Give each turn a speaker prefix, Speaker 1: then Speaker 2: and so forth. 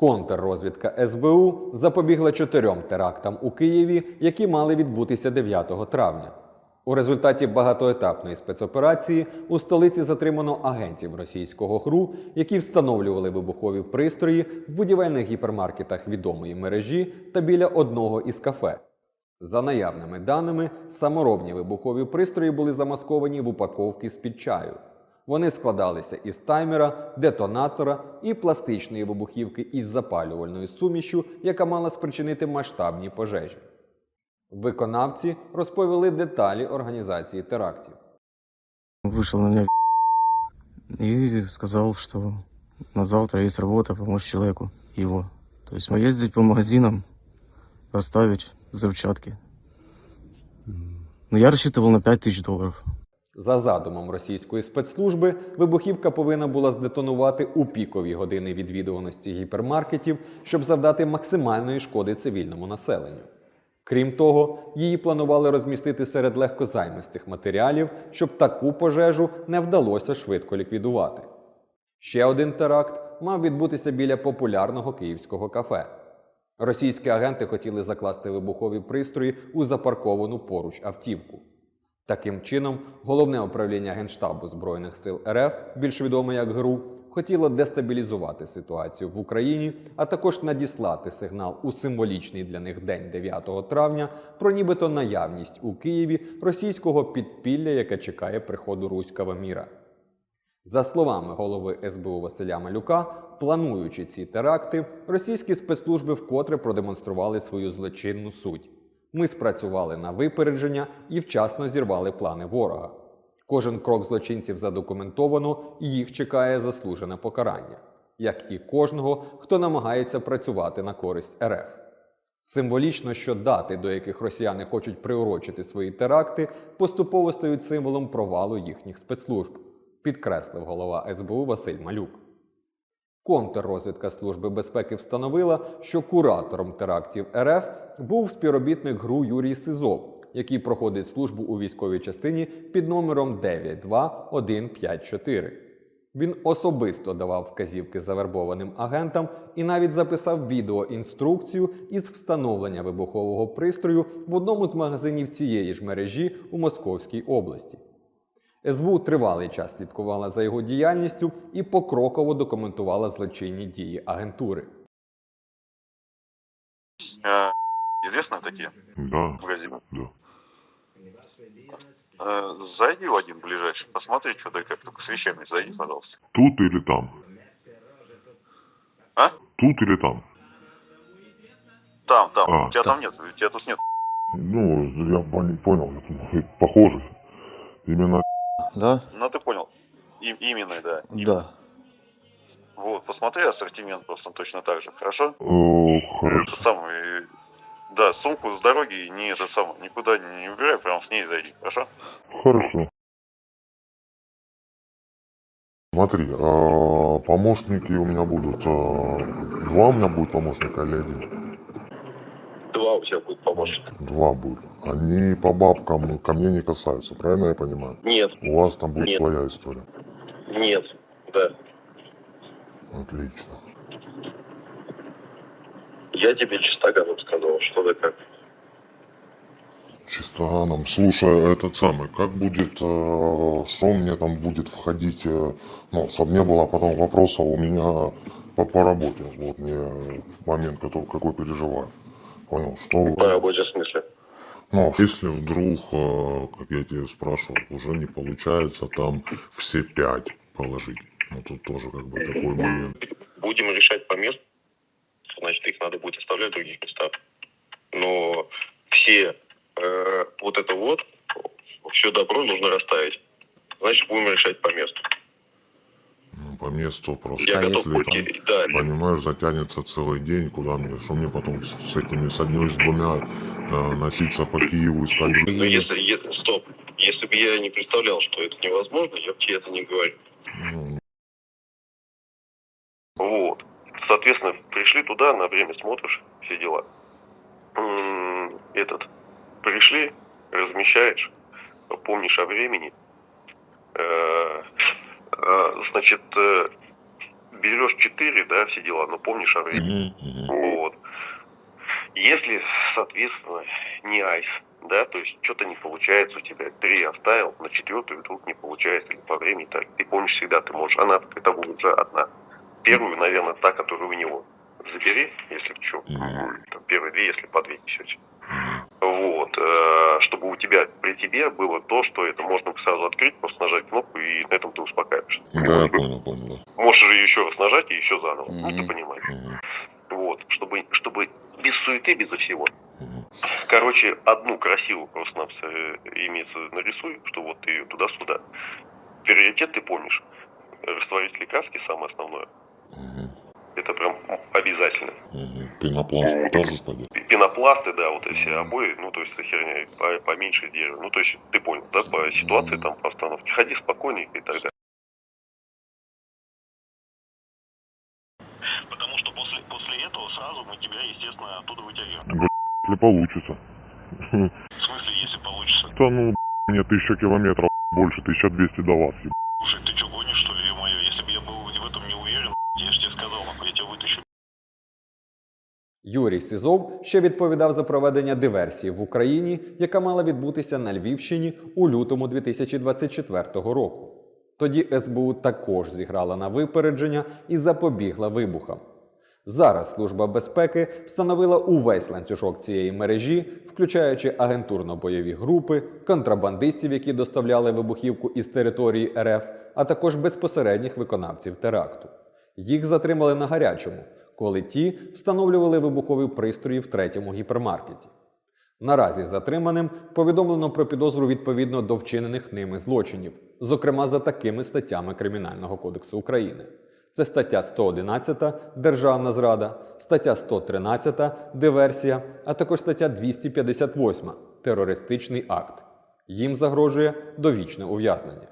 Speaker 1: Контррозвідка СБУ запобігла чотирьом терактам у Києві, які мали відбутися 9 травня. У результаті багатоетапної спецоперації у столиці затримано агентів російського ГРУ, які встановлювали вибухові пристрої в будівельних гіпермаркетах відомої мережі та біля одного із кафе. За наявними даними, саморобні вибухові пристрої були замасковані в упаковки з-під чаю. Вони складалися із таймера, детонатора і пластичної вибухівки із запалювальною сумішю, яка мала спричинити масштабні пожежі. Виконавці розповіли деталі організації терактів.
Speaker 2: Вышел на меня и сказал, что на завтра есть работа помочь человеку его. То есть мы ездить по магазинам, расставить взрывчатки. Но я рассчитывал на 5000 долларов.
Speaker 1: За задумом російської спецслужби, вибухівка повинна була здетонувати у пікові години відвідуваності гіпермаркетів, щоб завдати максимальної шкоди цивільному населенню. Крім того, її планували розмістити серед легкозаймистих матеріалів, щоб таку пожежу не вдалося швидко ліквідувати. Ще один теракт мав відбутися біля популярного київського кафе. Російські агенти хотіли закласти вибухові пристрої у запарковану поруч автівку. Таким чином, головне управління Генштабу Збройних сил РФ, більш відоме як ГРУ, хотіло дестабілізувати ситуацію в Україні, а також надіслати сигнал у символічний для них день 9 травня про нібито наявність у Києві російського підпілля, яке чекає приходу руського міра. За словами голови СБУ Василя Малюка, плануючи ці теракти, російські спецслужби вкотре продемонстрували свою злочинну суть. Ми спрацювали на випередження і вчасно зірвали плани ворога. Кожен крок злочинців задокументовано, і їх чекає заслужене покарання, як і кожного, хто намагається працювати на користь РФ. Символічно, що дати, до яких росіяни хочуть приурочити свої теракти, поступово стають символом провалу їхніх спецслужб, підкреслив голова СБУ Василь Малюк. Контррозвідка Служби безпеки встановила, що куратором терактів РФ був співробітник ГРУ Юрій Сизов, який проходить службу у військовій частині під номером 92154. Він особисто давав вказівки завербованим агентам і навіть записав відеоінструкцію із встановлення вибухового пристрою в одному з магазинів цієї ж мережі у Московській області. СБУ тривалий час слідкувала за його діяльністю і покроково документувала злочинні дії агентури.
Speaker 3: Э, Известны такие
Speaker 4: Да,
Speaker 3: магазины?
Speaker 4: да.
Speaker 3: Э, Зайди в один ближайший, посмотри, что да как, только с вещами зайди, пожалуйста.
Speaker 4: Тут или там?
Speaker 3: А?
Speaker 4: Тут или там?
Speaker 3: Там, там,
Speaker 4: А,
Speaker 3: у тебя
Speaker 2: там.
Speaker 3: там нет, у тебя тут нет.
Speaker 4: Ну, я пон- понял, похоже. Именно
Speaker 2: Да?
Speaker 3: Ну, ты понял. И, именно, да.
Speaker 2: Да.
Speaker 3: Вот, посмотри ассортимент просто точно так же, хорошо?
Speaker 4: э, хорошо.
Speaker 3: Это самое, да, сумку с дороги не это самое, никуда не убирай, прям с ней зайди, хорошо?
Speaker 4: Хорошо. Смотри, а, помощники у меня будут. а, Два у меня будет помощника или один?
Speaker 5: Два у тебя будет помощника.
Speaker 4: Два будет. Они по бабкам ко мне не касаются, правильно я понимаю?
Speaker 5: Нет,
Speaker 4: У вас там будет
Speaker 5: Нет.
Speaker 4: своя история.
Speaker 5: нет, да.
Speaker 4: Отлично.
Speaker 5: Я тебе чистоганом сказал, что да как.
Speaker 4: Чистоганом. Слушай, этот самый, как будет, э, что мне там будет входить, э, ну, чтобы не было потом вопросов у меня по, по работе. Вот мне момент, который, какой переживаю. Понял, что...
Speaker 5: В смысле.
Speaker 4: Ну, если вдруг, э, как я тебе спрашивал, уже не получается там все пять положить. Ну, тут тоже как бы такой момент.
Speaker 5: Будем решать по месту, значит, их надо будет оставлять в других местах. Но все э, вот это вот, все добро нужно расставить. Значит, будем решать по месту.
Speaker 4: Месту просто.
Speaker 5: Я
Speaker 1: А
Speaker 5: готов
Speaker 4: если там,
Speaker 5: пойти. Да,
Speaker 4: понимаешь, затянется целый день, куда мне, что мне потом с, с этими, с одной, с двумя э, носиться по Киеву искать
Speaker 5: но Ну, если, е- стоп, если бы я не представлял, что это невозможно, я бы тебе это не говорил.
Speaker 4: Ну,
Speaker 3: Вот. Соответственно, пришли туда, на время смотришь, все дела. Этот, пришли, размещаешь, помнишь о времени. Э, Значит, э, берешь 4, да, все дела, но помнишь о времени.
Speaker 4: Мгм, мгм.
Speaker 3: Вот. Если, соответственно, не айс, да, то есть что-то не получается у тебя, три оставил, на четвертую вдруг не получается, или по времени так, ты помнишь всегда, ты можешь, она, это будет уже одна. Первую, наверное, та, которая у него. Забери, если что, там, первые две, если по две несете. Вот, э, чтобы у тебя, при тебе было то, что это можно сразу открыть, просто нажать кнопку, и на этом ты успокаиваешься.
Speaker 4: Да, я понял, понял, да.
Speaker 3: Можешь же еще раз нажать и еще заново, ну ты понимаешь.
Speaker 4: Мгм,
Speaker 3: Вот, чтобы, чтобы без суеты, безо всего.
Speaker 4: мгм.
Speaker 3: Короче, одну красивую просто нам имеется нарисуй, что вот ты ее туда-сюда. Приоритет ты помнишь. Растворитель краски самое основное.
Speaker 4: Мгм,
Speaker 3: Это прям обязательно.
Speaker 4: мгм. Пенопласт тоже пойдет?
Speaker 3: Пенопласты, да, вот эти обои, ну, то есть эта херня по- поменьше дерева. Ну, то есть, ты понял, да, по ситуации там, по остановке. Ходи спокойненько и так далее. Потому что после, после этого сразу мы тебя, естественно, оттуда вытягиваем.
Speaker 4: Если получится.
Speaker 3: В смысле, если получится?
Speaker 4: Да ну, мне тысяча километров больше, 1200 до вас. еб.
Speaker 3: Слушай, ты
Speaker 1: Юрій Сизов ще відповідав за проведення диверсії в Україні, яка мала відбутися на Львівщині у лютому 2024 року. Тоді СБУ також зіграла на випередження і запобігла вибухам. Зараз Служба безпеки встановила увесь ланцюжок цієї мережі, включаючи агентурно-бойові групи, контрабандистів, які доставляли вибухівку із території РФ, а також безпосередніх виконавців теракту. Їх затримали на гарячому, коли ті встановлювали вибухові пристрої в третьому гіпермаркеті. Наразі затриманим повідомлено про підозру відповідно до вчинених ними злочинів, зокрема за такими статтями Кримінального кодексу України. Це стаття 111 Державна зрада, стаття 113 Диверсія, а також стаття 258 Терористичний акт. Їм загрожує довічне ув'язнення.